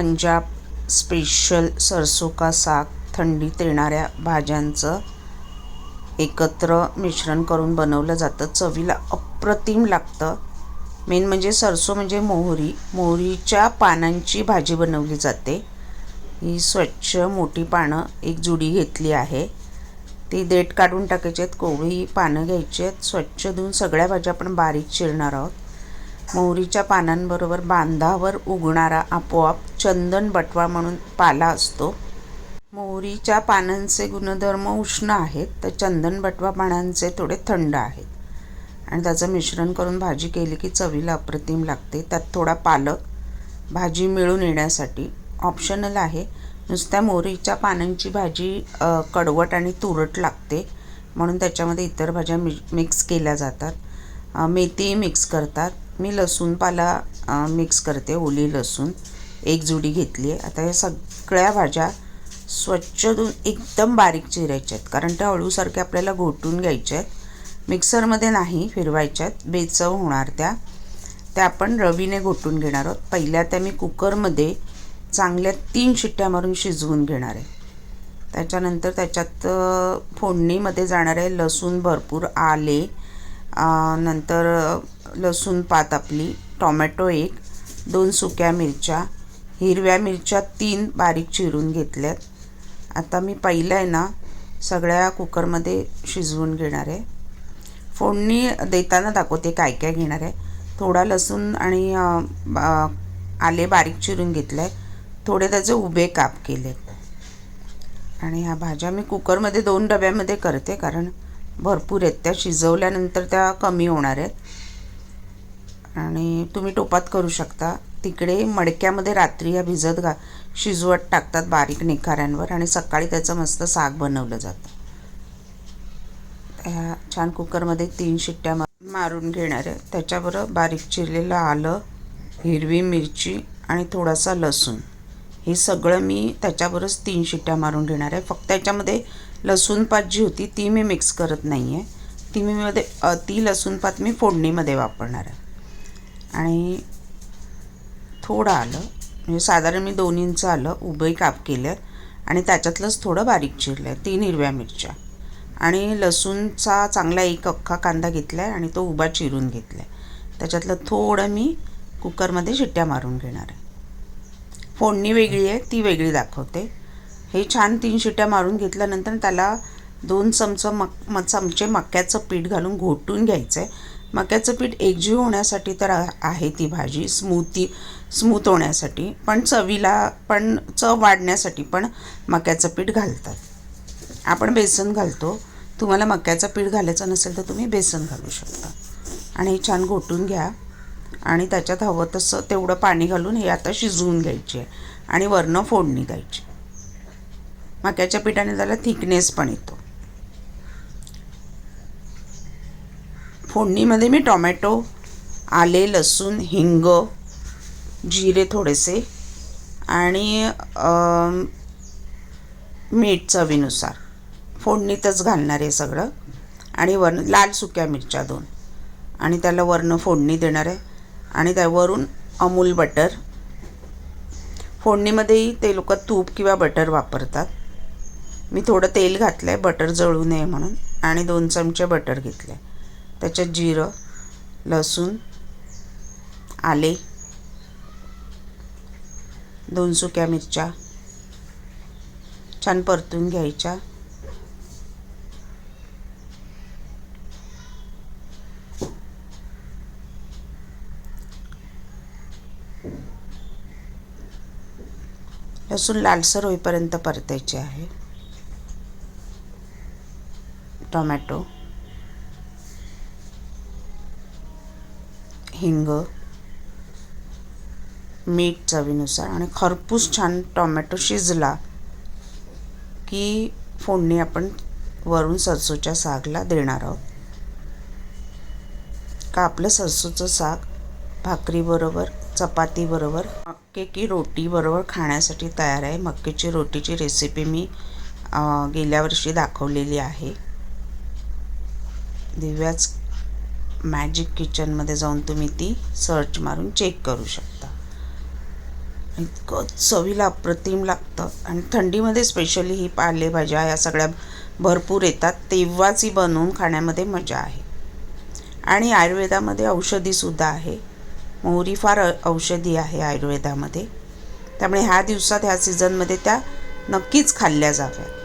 Punjab special सरसो का साग थंडीत येणाऱ्या भाज्यांचं एकत्र मिश्रण करून बनवलं जातं. चवीला अप्रतिम लागतं. मेन म्हणजे सरसो म्हणजे मोहरी. मोहरीच्या पानांची भाजी बनवली जाते. ही स्वच्छ मोठी पानं एक जुडी घेतली आहे. ती देठ काढून टाकायची आहेत कोवळी पानं घ्यायची आहेत. स्वच्छ धुवून सगळ्या भाज्या आपण बारीक चिरणार आहोत. मोहरीच्या पानांबरोबर बांधावर उगणारा आपोआप चंदन बटवा म्हणून पाला असतो. मोहरीच्या पानांचे गुणधर्म उष्ण आहेत तर चंदन बटवा पानांचे थोडे थंड आहेत. आणि त्याचं मिश्रण करून भाजी केली की चवीला अप्रतिम लागते. त्यात थोडा पालक भाजी मिळून येण्यासाठी ऑप्शनल आहे. नुसत्या मोहरीच्या पानांची भाजी कडवट आणि तुरट लागते म्हणून त्याच्यामध्ये इतर भाज्या मि मिक्स केल्या जातात. मेथीही मेथी मिक्स करतात. मी लसूणपाला मिक्स करते ओली लसूण. एक जुडी घेतली आहे. आता या सगळ्या भाज्या स्वच्छ धुवून एकदम बारीक चिरायच्या आहेत. कारण त्या अळूसारख्या आपल्याला घोटून घ्यायच्या आहेत. मिक्सरमध्ये नाही फिरवायच्या आहेत. बेचव होणार त्या. त्या आपण रवीने घोटून घेणार आहोत. पहिल्या त्या मी कुकरमध्ये चांगल्या तीन शिट्ट्या मारून शिजवून घेणार आहे. त्याच्यानंतर त्याच्यात फोडणीमध्ये जाणार आहे लसूण भरपूर आले. नंतर लसूण पात आपली टॉमॅटो एक दोन सुक्या मिरच्या हिरव्या मिरच्या तीन बारीक चिरून घेतल्यात. आता मी पहिलं आहे ना सगळ्या कुकरमध्ये शिजवून घेणार आहे. फोडणी देताना दाखवते काय काय घेणार आहे. थोडा लसूण आणि आले बारीक चिरून घेतलं आहे थोडे त्याचे उभे काप केले आणि ह्या भाज्या मी कुकरमध्ये दोन डब्यामध्ये करते कारण भरपूर आहेत. त्या शिजवल्यानंतर त्या कमी होणार आहेत. आणि तुम्ही टोपात करू शकता. तिकडे मडक्यामध्ये रात्री या भिजत घा शिजवत टाकतात बारीक निखाऱ्यांवर आणि सकाळी त्याचं मस्त साग बनवलं जातं. ह्या छान कुकरमध्ये तीन शिट्ट्या मारून घेणार आहे. त्याच्याबरोबर बारीक चिरलेलं आलं हिरवी मिरची आणि थोडासा लसूण. हे सगळं मी त्याच्याबरोबरच तीन शिट्ट्या मारून घेणार आहे. फक्त याच्यामध्ये लसूण पात जी होती ती मी मिक्स करत नाही आहे ती मी मध्ये ती लसूण पात मी फोडणीमध्ये वापरणार आहे. आणि थोडं आलं म्हणजे साधारण मी दोन इंच आलं उभंही काप केलं आहे आणि त्याच्यातलंच थोडं बारीक चिरलं आहे तीन हिरव्या मिरच्या. आणि लसूणचा चांगला एक अख्खा कांदा घेतला आहे आणि तो उभा चिरून घेतला आहे त्याच्यातलं थोडं मी कुकरमध्ये शिट्ट्या मारून घेणार आहे. फोडणी वेगळी आहे ती वेगळी दाखवते. हे छान तीन शिट्या मारून घेतल्यानंतर त्याला दोन चमचं मक म चमचे मक्याचं पीठ घालून घोटून घ्यायचं आहे मक्याचं पीठ एकजीव होण्यासाठी तर आहे ती भाजी स्मूथी स्मूथ होण्यासाठी पण चवीला पण चव वाढण्यासाठी पण मक्याचं पीठ घालतात. आपण बेसन घालतो. तुम्हाला मक्याचं पीठ घालायचं नसेल तर तुम्ही बेसन घालू शकता. आणि हे छान घोटून घ्या. आणि त्याच्यात हवं तसं तेवढं पाणी घालून हे आता शिजवून घ्यायची आहे आणि वरनं फोडणी द्यायची. मक्याच्या पिठाने त्याला थिकनेस पण येतो. फोडणीमध्ये मी टॉमॅटो आले लसूण हिंग जिरे थोडेसे आणि मीठ चवीनुसार. फोडणीतच घालणार आहे सगळं. आणि वरण लाल सुक्या मिरच्या दोन. आणि त्याला वरनं फोडणी देणार आहे. आणि त्यावरून अमूल बटर. फोडणीमध्येही ते लोक तूप किंवा बटर वापरतात. मी थोडं तेल घातलं आहे बटर जळू नये म्हणून आणि दोन चमचे बटर घेतले त्याच्यात जिरं लसूण आले दोन सुक्या मिरच्या छान परतून घ्यायच्या. लसूण लालसर होईपर्यंत परतायचे आहे. टोमॅटो हिंग मीठ चवीनुसार आणि खरपूस छान टोमॅटो शिजला की फोडणी आपण वरून सरसोच्या सागला देणार आहोत. का आपलं सरसोचं साग भाकरीबरोबर चपातीबरोबर मक्के की रोटीबरोबर खाण्यासाठी तयार आहे. मक्केची रोटीची रेसिपी मी गेल्या वर्षी दाखवलेली आहे. दिव्याच मॅजिक किचनमध्ये जाऊन तुम्ही ती सर्च मारून चेक करू शकता. इतकं चवीला अप्रतिम लागतं. आणि थंडीमध्ये स्पेशली ही पालेभाज्या या सगळ्या भरपूर येतात. तेव्हाच ही बनवून खाण्यामध्ये मजा आहे. आणि आयुर्वेदामध्ये औषधीसुद्धा आहे. मोहरी फार औषधी आहे आयुर्वेदामध्ये. त्यामुळे ह्या दिवसात ह्या सीझनमध्ये त्या नक्कीच खाल्ल्या जाव्यात.